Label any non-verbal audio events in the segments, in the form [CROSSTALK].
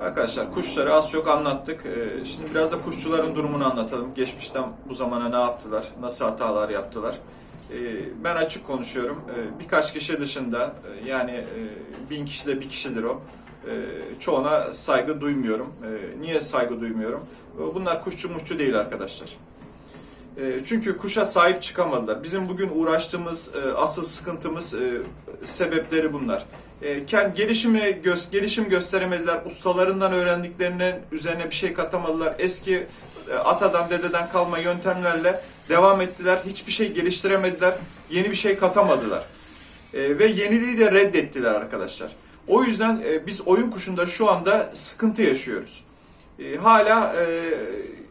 Arkadaşlar kuşları az çok anlattık. Ee, Şimdi biraz da kuşçuların durumunu anlatalım. Geçmişten bu zamana ne yaptılar, nasıl hatalar yaptılar. Ee, Ben açık konuşuyorum. Ee, Birkaç kişi dışında e, yani e, bin kişi de bir kişidir o. Çoğuna saygı duymuyorum. Niye saygı duymuyorum? Bunlar kuşçu muşçu değil arkadaşlar. Çünkü kuşa sahip çıkamadılar. Bizim bugün uğraştığımız e, asıl sıkıntımız sebepleri bunlar. E, Kendi gelişimi göz gelişim gösteremediler. Ustalarından öğrendiklerinin üzerine bir şey katamadılar. Eski e, atadan dededen kalma yöntemlerle devam ettiler. Hiçbir şey geliştiremediler. Yeni bir şey katamadılar. E, ve yeniliği de reddettiler arkadaşlar. O yüzden biz oyun kuşunda şu anda sıkıntı yaşıyoruz. Hala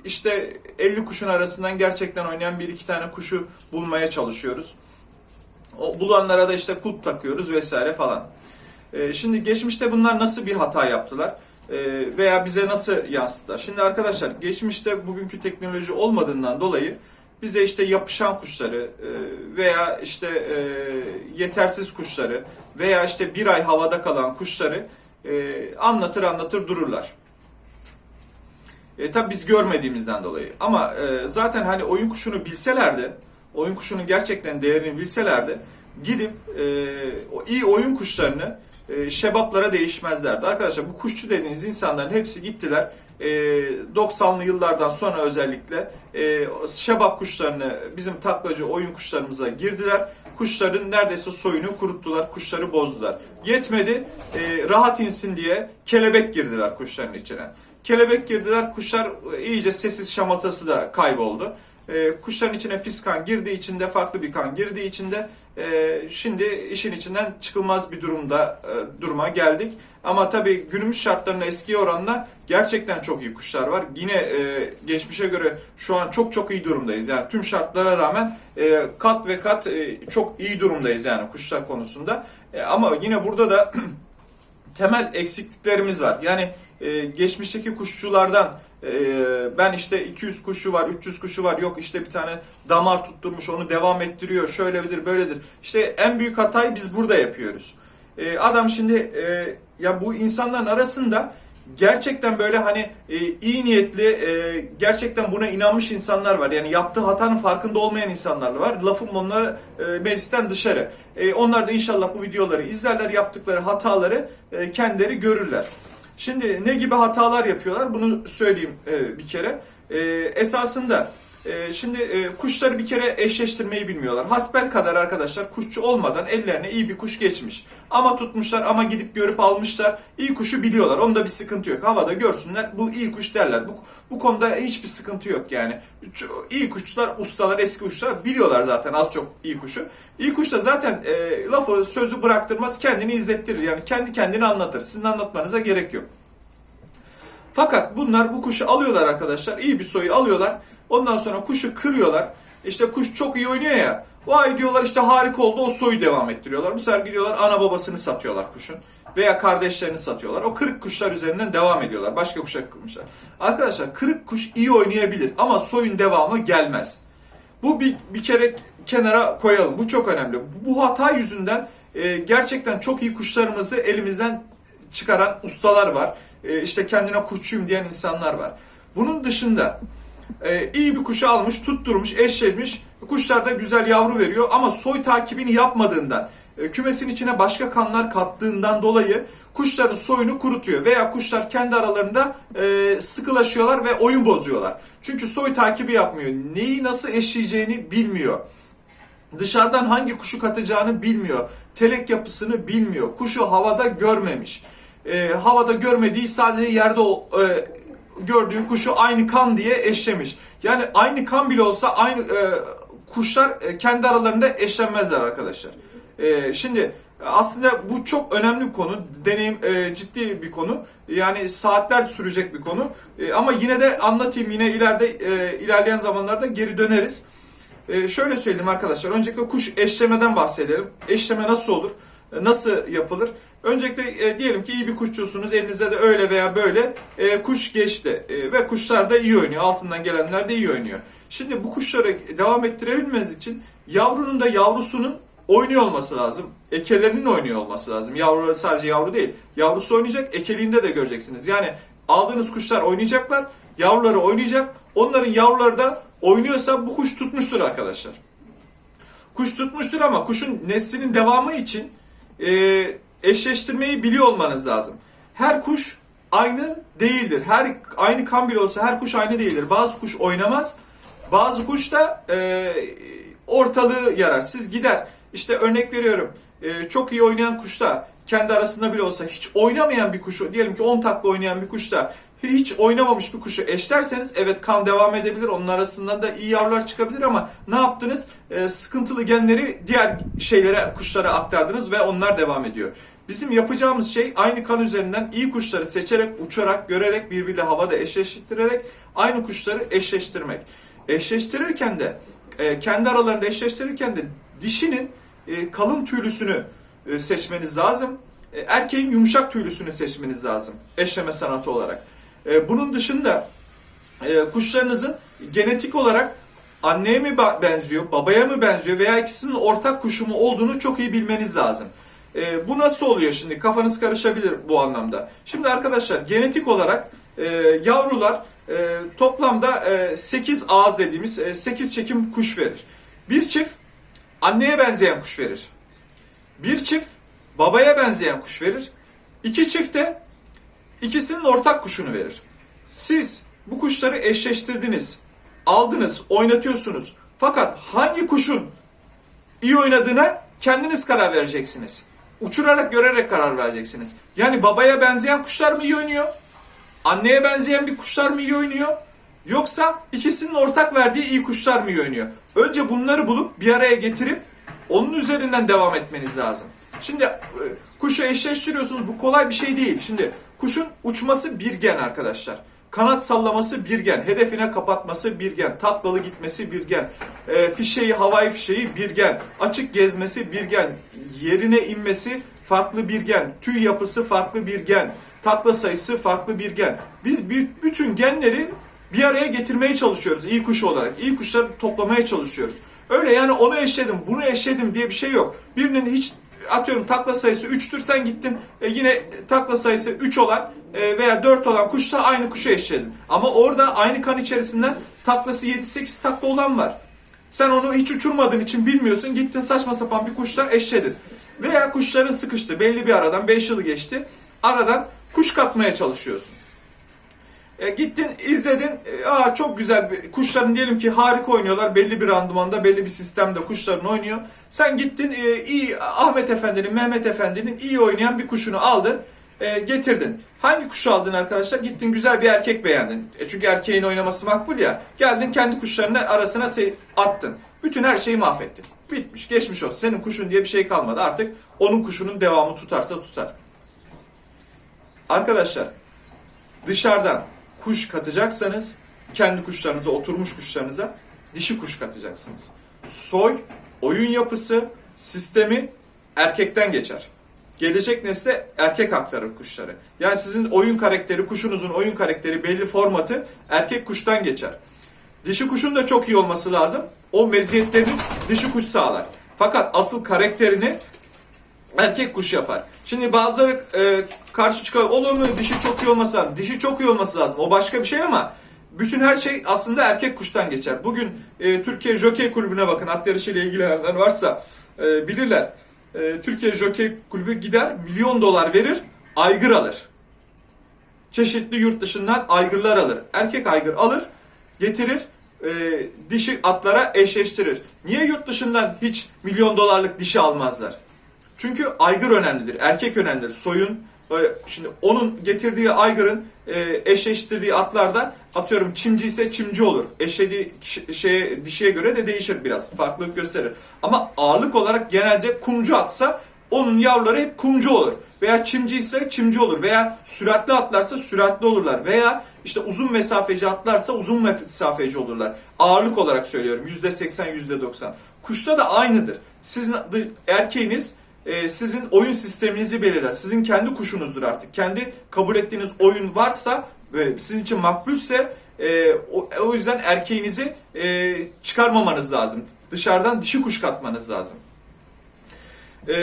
işte 50 kuşun arasından gerçekten oynayan bir iki tane kuşu bulmaya çalışıyoruz. O bulanlara da işte kulp takıyoruz vesaire falan. E, şimdi geçmişte bunlar nasıl bir hata yaptılar? E, veya bize nasıl yansıttılar? Şimdi arkadaşlar geçmişte bugünkü teknoloji olmadığından dolayı bize işte yapışan kuşları e, veya işte e, yetersiz kuşları veya işte bir ay havada kalan kuşları e, anlatır anlatır dururlar. E, tabi biz görmediğimizden dolayı. Ama e, zaten hani oyun kuşunu bilselerdi, oyun kuşunun gerçekten değerini bilselerdi, gidip e, o iyi oyun kuşlarını e, şebaplara değişmezlerdi. Arkadaşlar bu kuşçu dediğiniz insanların hepsi gittiler. E, 90'lı yıllardan sonra özellikle e, şebap kuşlarını bizim taklacı oyun kuşlarımıza girdiler. Kuşların neredeyse soyunu kuruttular, kuşları bozdular. Yetmedi, e, rahat insin diye kelebek girdiler kuşların içine. Kelebek girdiler, kuşlar e, iyice sessiz şamatası da kayboldu. E, kuşların içine pis kan girdiği için de farklı bir kan girdiği için de e, şimdi işin içinden çıkılmaz bir durumda e, duruma geldik. Ama tabii günümüz şartlarına eski oranla gerçekten çok iyi kuşlar var. Yine e, geçmişe göre şu an çok çok iyi durumdayız. Yani tüm şartlara rağmen e, kat ve kat e, çok iyi durumdayız yani kuşlar konusunda. E, ama yine burada da [CLEARS THROAT] temel eksikliklerimiz var. Yani e, geçmişteki kuşçulardan ben işte 200 kuşu var, 300 kuşu var, yok işte bir tane damar tutturmuş onu devam ettiriyor, şöyledir, böyledir. İşte en büyük hatayı biz burada yapıyoruz. E, adam şimdi e, ya bu insanların arasında gerçekten böyle hani e, iyi niyetli, e, gerçekten buna inanmış insanlar var. Yani yaptığı hatanın farkında olmayan insanlar var. Lafım onları e, meclisten dışarı. Onlar da inşallah bu videoları izlerler, yaptıkları hataları kendileri görürler. Şimdi ne gibi hatalar yapıyorlar bunu söyleyeyim e, bir kere. E, esasında e, şimdi e, kuşları bir kere eşleştirmeyi bilmiyorlar. Hasbel kadar arkadaşlar kuşçu olmadan ellerine iyi bir kuş geçmiş. Ama tutmuşlar ama gidip görüp almışlar. İyi kuşu biliyorlar. Onda bir sıkıntı yok. Havada görsünler bu iyi kuş derler. Bu, bu konuda hiçbir sıkıntı yok yani. İyi kuşçular, ustalar, eski kuşçular biliyorlar zaten az çok iyi kuşu. İyi kuş da zaten e, lafı sözü bıraktırmaz kendini izlettirir. Yani kendi kendini anlatır. Sizin anlatmanıza gerek yok. Fakat bunlar bu kuşu alıyorlar arkadaşlar. iyi bir soyu alıyorlar. Ondan sonra kuşu kırıyorlar. İşte kuş çok iyi oynuyor ya. Vay diyorlar işte harika oldu o soyu devam ettiriyorlar. Bu sefer gidiyorlar ana babasını satıyorlar kuşun. Veya kardeşlerini satıyorlar. O kırık kuşlar üzerinden devam ediyorlar. Başka kuşa kırmışlar. Arkadaşlar kırık kuş iyi oynayabilir ama soyun devamı gelmez. Bu bir, bir kere kenara koyalım. Bu çok önemli. Bu hata yüzünden e, gerçekten çok iyi kuşlarımızı elimizden çıkaran ustalar var. E, işte kendine kuşçuyum diyen insanlar var. Bunun dışında e, iyi bir kuşu almış, tutturmuş, eşleşmiş. Kuşlar da güzel yavru veriyor ama soy takibini yapmadığından, e, kümesin içine başka kanlar kattığından dolayı kuşların soyunu kurutuyor. Veya kuşlar kendi aralarında e, sıkılaşıyorlar ve oyun bozuyorlar. Çünkü soy takibi yapmıyor. Neyi nasıl eşleyeceğini bilmiyor. Dışarıdan hangi kuşu katacağını bilmiyor. Telek yapısını bilmiyor. Kuşu havada görmemiş. E, havada görmediği sadece yerde o, e, gördüğü kuşu aynı kan diye eşlemiş. Yani aynı kan bile olsa aynı e, kuşlar e, kendi aralarında eşlenmezler arkadaşlar. E, şimdi aslında bu çok önemli bir konu. Deneyim e, ciddi bir konu. Yani saatler sürecek bir konu. E, ama yine de anlatayım yine ileride e, ilerleyen zamanlarda geri döneriz. E, şöyle söyleyeyim arkadaşlar. Öncelikle kuş eşlemeden bahsedelim. Eşleme nasıl olur? Nasıl yapılır? Öncelikle e, diyelim ki iyi bir kuşçusunuz. Elinizde de öyle veya böyle e, kuş geçti. E, ve kuşlar da iyi oynuyor. Altından gelenler de iyi oynuyor. Şimdi bu kuşları devam ettirebilmeniz için yavrunun da yavrusunun oynuyor olması lazım. Ekelerinin oynuyor olması lazım. Yavruları sadece yavru değil. Yavrusu oynayacak, ekeliğinde de göreceksiniz. Yani aldığınız kuşlar oynayacaklar, yavruları oynayacak. Onların yavruları da oynuyorsa bu kuş tutmuştur arkadaşlar. Kuş tutmuştur ama kuşun neslinin devamı için e, eşleştirmeyi biliyor olmanız lazım. Her kuş aynı değildir. Her aynı kan bile olsa her kuş aynı değildir. Bazı kuş oynamaz, bazı kuş da e, ortalığı yarar. Siz gider işte örnek veriyorum e, çok iyi oynayan kuşta kendi arasında bile olsa hiç oynamayan bir kuşu diyelim ki 10 takla oynayan bir kuşta hiç oynamamış bir kuşu eşlerseniz evet kan devam edebilir. Onun arasından da iyi yavrular çıkabilir ama ne yaptınız? E, sıkıntılı genleri diğer şeylere, kuşlara aktardınız ve onlar devam ediyor. Bizim yapacağımız şey aynı kan üzerinden iyi kuşları seçerek, uçarak, görerek, birbiriyle havada eşleştirerek aynı kuşları eşleştirmek. Eşleştirirken de e, kendi aralarında eşleştirirken de dişinin e, kalın tüylüsünü e, seçmeniz lazım. E, erkeğin yumuşak tüylüsünü seçmeniz lazım eşleme sanatı olarak. E, bunun dışında e, kuşlarınızın genetik olarak anneye mi benziyor, babaya mı benziyor veya ikisinin ortak kuşu mu olduğunu çok iyi bilmeniz lazım. E, bu nasıl oluyor şimdi? Kafanız karışabilir bu anlamda. Şimdi arkadaşlar genetik olarak e, yavrular toplamda e, 8 ağız dediğimiz e, 8 çekim kuş verir. Bir çift anneye benzeyen kuş verir. Bir çift babaya benzeyen kuş verir. İki çift de ikisinin ortak kuşunu verir. Siz bu kuşları eşleştirdiniz, aldınız, oynatıyorsunuz. Fakat hangi kuşun iyi oynadığına kendiniz karar vereceksiniz. Uçurarak görerek karar vereceksiniz. Yani babaya benzeyen kuşlar mı iyi oynuyor? Anneye benzeyen bir kuşlar mı iyi oynuyor? Yoksa ikisinin ortak verdiği iyi kuşlar mı iyi oynuyor? Önce bunları bulup bir araya getirip onun üzerinden devam etmeniz lazım. Şimdi e, kuşu eşleştiriyorsunuz. Bu kolay bir şey değil. Şimdi kuşun uçması bir gen arkadaşlar. Kanat sallaması bir gen, hedefine kapatması bir gen, tatlalı gitmesi bir gen, e, fişeği, havai fişeği bir gen, açık gezmesi bir gen, yerine inmesi farklı bir gen, tüy yapısı farklı bir gen, takla sayısı farklı bir gen. Biz bütün genleri bir araya getirmeye çalışıyoruz iyi kuş olarak. İyi kuşları toplamaya çalışıyoruz. Öyle yani onu eşledim, bunu eşledim diye bir şey yok. Birinin hiç atıyorum takla sayısı 3'tür sen gittin e, yine takla sayısı 3 olan e, veya 4 olan kuşla aynı kuşu eşledin. Ama orada aynı kan içerisinden taklası 7-8 takla olan var. Sen onu hiç uçurmadığın için bilmiyorsun. Gittin saçma sapan bir kuşla eşledin. Veya kuşların sıkıştı. Belli bir aradan 5 yılı geçti. Aradan kuş katmaya çalışıyorsun. E, gittin izledin. E, aa çok güzel. bir- Kuşların diyelim ki harika oynuyorlar. Belli bir randımanda, belli bir sistemde kuşların oynuyor. Sen gittin e, iyi Ahmet Efendi'nin, Mehmet Efendi'nin iyi oynayan bir kuşunu aldın. e, getirdin. Hangi kuşu aldın arkadaşlar? Gittin güzel bir erkek beğendin. E, çünkü erkeğin oynaması makbul ya. Geldin kendi kuşlarının arasına attın. Bütün her şeyi mahvettin. Bitmiş, geçmiş olsun. Senin kuşun diye bir şey kalmadı. Artık onun kuşunun devamı tutarsa tutar. Arkadaşlar dışarıdan kuş katacaksanız kendi kuşlarınıza, oturmuş kuşlarınıza dişi kuş katacaksınız. Soy, oyun yapısı, sistemi erkekten geçer. Gelecek nesle erkek aktarır kuşları. Yani sizin oyun karakteri, kuşunuzun oyun karakteri belli formatı erkek kuştan geçer. Dişi kuşun da çok iyi olması lazım. O meziyetlerini dişi kuş sağlar. Fakat asıl karakterini erkek kuş yapar. Şimdi bazıları e, karşı çıkar olur mu dişi çok iyi olması lazım. Dişi çok iyi olması lazım. O başka bir şey ama bütün her şey aslında erkek kuştan geçer. Bugün e, Türkiye Jockey Kulübü'ne bakın. At yarışıyla ilgilenenler varsa e, bilirler. E, Türkiye Jockey Kulübü gider milyon dolar verir aygır alır. Çeşitli yurt dışından aygırlar alır. Erkek aygır alır getirir e, dişi atlara eşleştirir. Niye yurt dışından hiç milyon dolarlık dişi almazlar? Çünkü aygır önemlidir, erkek önemlidir. Soyun, şimdi onun getirdiği aygırın e, eşleştirdiği atlarda atıyorum çimci ise çimci olur. Eşlediği şeye, dişiye göre de değişir biraz, farklılık gösterir. Ama ağırlık olarak genelde kumcu atsa onun yavruları hep kumcu olur. Veya çimci ise çimci olur. Veya süratli atlarsa süratli olurlar. Veya işte uzun mesafeci atlarsa uzun mesafeci olurlar. Ağırlık olarak söylüyorum. %80, %90. Kuşta da aynıdır. Sizin erkeğiniz e, sizin oyun sisteminizi belirler. Sizin kendi kuşunuzdur artık. Kendi kabul ettiğiniz oyun varsa ve sizin için makbulse e, o, yüzden erkeğinizi e, çıkarmamanız lazım. Dışarıdan dişi kuş katmanız lazım.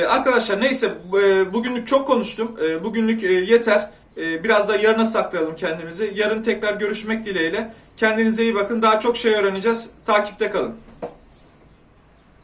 Arkadaşlar neyse e, bugünlük çok konuştum. E, bugünlük yeter. Biraz da yarına saklayalım kendimizi. Yarın tekrar görüşmek dileğiyle. Kendinize iyi bakın. Daha çok şey öğreneceğiz. Takipte kalın.